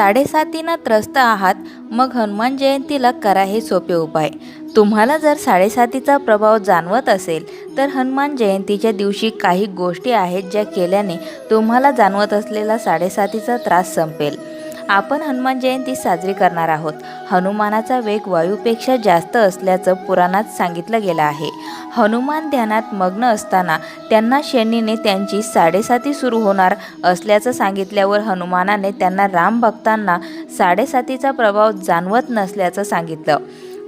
साडेसातीनं त्रस्त आहात मग हनुमान जयंतीला करा हे सोपे उपाय. तुम्हाला जर साडेसातीचा प्रभाव जाणवत असेल तर हनुमान जयंतीच्या दिवशी काही गोष्टी आहेत ज्या केल्याने तुम्हाला जाणवत असलेला साडेसातीचा त्रास संपेल. आपण हनुमान जयंती साजरी करणार आहोत. हनुमानाचा वेग वायूपेक्षा जास्त असल्याचं पुराणात सांगितलं गेलं आहे. हनुमान ध्यानात मग्न असताना त्यांना शनीने त्यांची साडेसाती सुरू होणार असल्याचं सांगितल्यावर हनुमानाने त्यांना राम भक्तांना साडेसातीचा प्रभाव जाणवत नसल्याचं सांगितलं.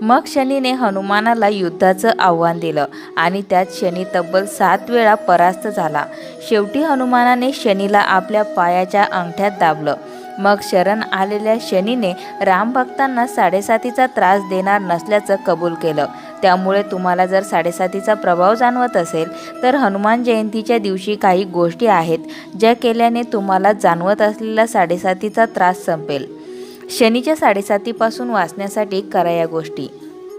मग शनीने हनुमानाला युद्धाचं आव्हान दिलं आणि त्यात शनी तब्बल सात वेळा परास्त झाला. शेवटी हनुमानाने शनीला आपल्या पायाच्या अंगठ्यात दाबलं. मग शरण आलेल्या शनीने रामभक्तांना साडेसातीचा त्रास देणार नसल्याचं कबूल केलं. त्यामुळे तुम्हाला जर साडेसातीचा प्रभाव जाणवत असेल तर हनुमान जयंतीच्या दिवशी काही गोष्टी आहेत ज्या केल्याने तुम्हाला जाणवत असलेला साडेसातीचा त्रास संपेल. शनीच्या साडेसातीपासून वाचण्यासाठी करा या गोष्टी.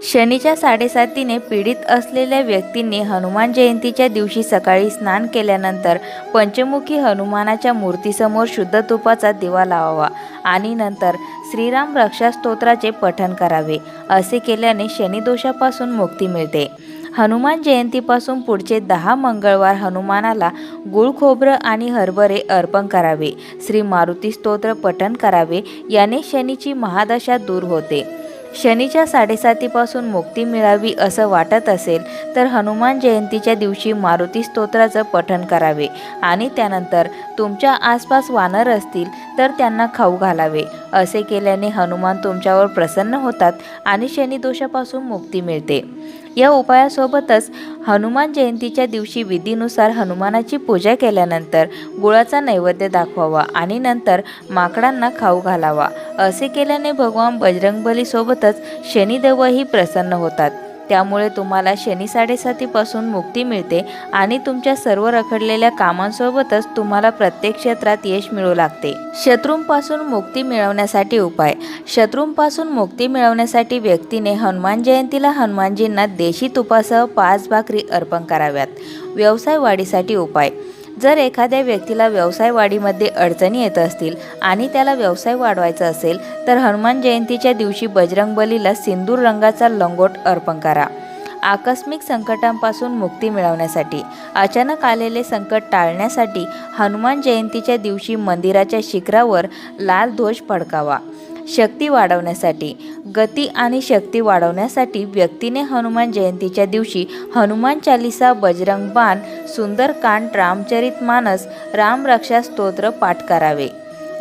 शनीच्या साडेसातीने पीडित असलेल्या व्यक्तींनी हनुमान जयंतीच्या दिवशी सकाळी स्नान केल्यानंतर पंचमुखी हनुमानाच्या मूर्तीसमोर शुद्ध तुपाचा दिवा लावावा आणि नंतर श्रीराम रक्षा स्तोत्राचे पठण करावे असे केल्याने शनिदोषापासून मुक्ती मिळते. हनुमान जयंतीपासून पुढचे दहा मंगळवार हनुमानाला गुळ खोबरं आणि हरभरे अर्पण करावे. श्री मारुती स्तोत्र पठण करावे याने शनीची महादशा दूर होते. शनीच्या साडेसातीपासून मुक्ती मिळावी असं वाटत असेल तर हनुमान जयंतीच्या दिवशी मारुती स्तोत्राचं पठण करावे आणि त्यानंतर तुमच्या आसपास वानर असतील तर त्यांना खाऊ घालावे. असे केल्याने हनुमान तुमच्यावर प्रसन्न होतात आणि शनिदोषापासून मुक्ती मिळते. या उपायासोबतच हनुमान जयंतीच्या दिवशी विधीनुसार हनुमानाची पूजा केल्यानंतर गुळाचा नैवेद्य दाखवावा आणि नंतर माकडांना खाऊ घालावा. असे केल्याने भगवान बजरंगबलीसोबतच शनिदेवही प्रसन्न होतात. त्यामुळे तुम्हाला शनी साडेसातीपासून मुक्ती मिळते आणि तुमच्या सर्व रखडलेल्या कामांसोबतच तुम्हाला प्रत्येक क्षेत्रात यश मिळू लागते. शत्रूंपासून मुक्ती मिळवण्यासाठी उपाय. शत्रूंपासून मुक्ती मिळवण्यासाठी व्यक्तीने हनुमान जयंतीला हनुमानजींना देशी तुपासह पाच भाकरी अर्पण कराव्यात. व्यवसाय वाढीसाठी उपाय. जर एखाद्या व्यक्तीला व्यवसाय वाढीमध्ये अडचणी येत असतील आणि त्याला व्यवसाय वाढवायचा असेल तर हनुमान जयंतीच्या दिवशी बजरंगबलीला सिंदूर रंगाचा लंगोट अर्पण करा. आकस्मिक संकटांपासून मुक्ती मिळवण्यासाठी अचानक आलेले संकट टाळण्यासाठी हनुमान जयंतीच्या दिवशी मंदिराच्या शिखरावर लाल ध्वज फडकावा. शक्ती वाढवण्यासाठी गती आणि शक्ती वाढवण्यासाठी व्यक्तीने हनुमान जयंतीच्या दिवशी हनुमान चालिसा बजरंग बाण सुंदरकांड रामचरित मानस रामरक्षा स्तोत्र पाठ करावे.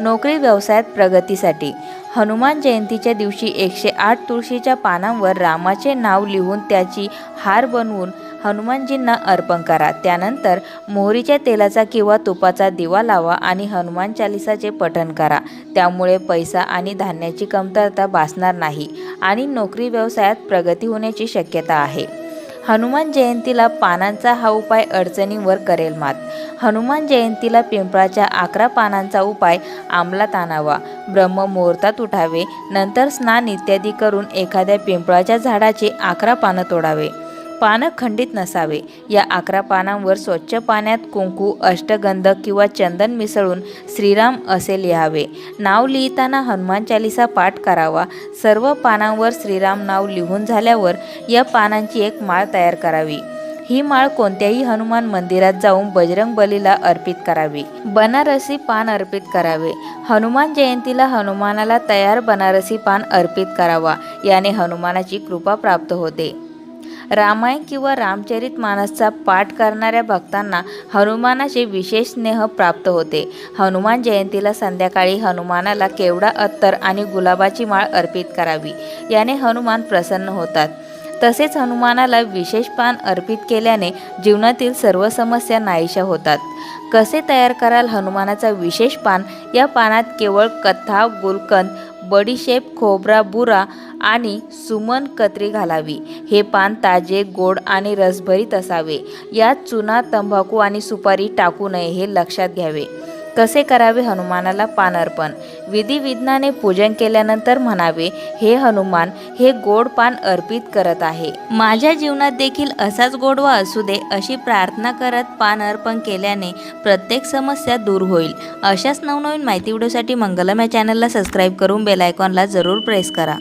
नोकरी व्यवसायात प्रगतीसाठी हनुमान जयंतीच्या दिवशी एकशे आठ तुळशीच्या पानांवर रामाचे नाव लिहून त्याची हार बनवून हनुमानजींना अर्पण करा. त्यानंतर मोहरीच्या तेलाचा किंवा तुपाचा दिवा लावा आणि हनुमान चालिसाचे पठण करा. त्यामुळे पैसा आणि धान्याची कमतरता भासणार नाही आणि नोकरी व्यवसायात प्रगती होण्याची शक्यता आहे. हनुमान जयंतीला पानांचा हा उपाय अडचणींवर करेल मात. हनुमान जयंतीला पिंपळाच्या अकरा पानांचा उपाय अंमलात आणावा. ब्रह्ममुहूर्तात उठावे. नंतर स्नान इत्यादी करून एखाद्या पिंपळाच्या झाडाचे अकरा पानं तोडावे. पानं खंडित नसावे. या अकरा पानांवर स्वच्छ पाण्यात कुंकू अष्टगंध किंवा चंदन मिसळून श्रीराम असे लिहावे. नाव लिहिताना हनुमान चालिसा पाठ करावा. सर्व पानांवर श्रीराम नाव लिहून झाल्यावर या पानांची एक माळ तयार करावी. ही माळ कोणत्याही हनुमान मंदिरात जाऊन बजरंग बलीला अर्पित करावी. बनारसी पान अर्पित करावे. हनुमान जयंतीला हनुमानाला तयार बनारसी पान अर्पित करावा. याने हनुमानाची कृपा प्राप्त होते. रामायण किंवा रामचरित मानसचा पाठ करणाऱ्या भक्तांना हनुमानाचे विशेष स्नेह प्राप्त होते. हनुमान जयंतीला संध्याकाळी हनुमानाला केवडा अत्तर आणि गुलाबाची माळ अर्पित करावी याने हनुमान प्रसन्न होतात. तसेच हनुमानाला विशेष पान अर्पित केल्याने जीवनातील सर्व समस्या नाहीशा होतात. कसे तयार कराल हनुमानाचा विशेष पान? या पानात केवळ कथा गुलकंद बडीशेप खोबरा बुरा आणि सुमन कत्री घालावी. हे पान ताजे गोड आणि रसभरीत असावे. यात चुना तंबाखू आणि सुपारी टाकू नये हे लक्षात घ्यावे. कसे करावे हनुमानाला पान अर्पण विधी पूजन केल्यानंतर म्हणावे हे हनुमान हे गोड पान अर्पित करत आहे. माझ्या जीवनात देखील असाच गोडवा असू दे अशी प्रार्थना करत पान अर्पण केल्याने प्रत्येक समस्या दूर होईल. अशाच नवनवीन माहिती व्हिडिओसाठी मंगलम या चॅनलला सबस्क्राईब करून बेलायकॉनला जरूर प्रेस करा.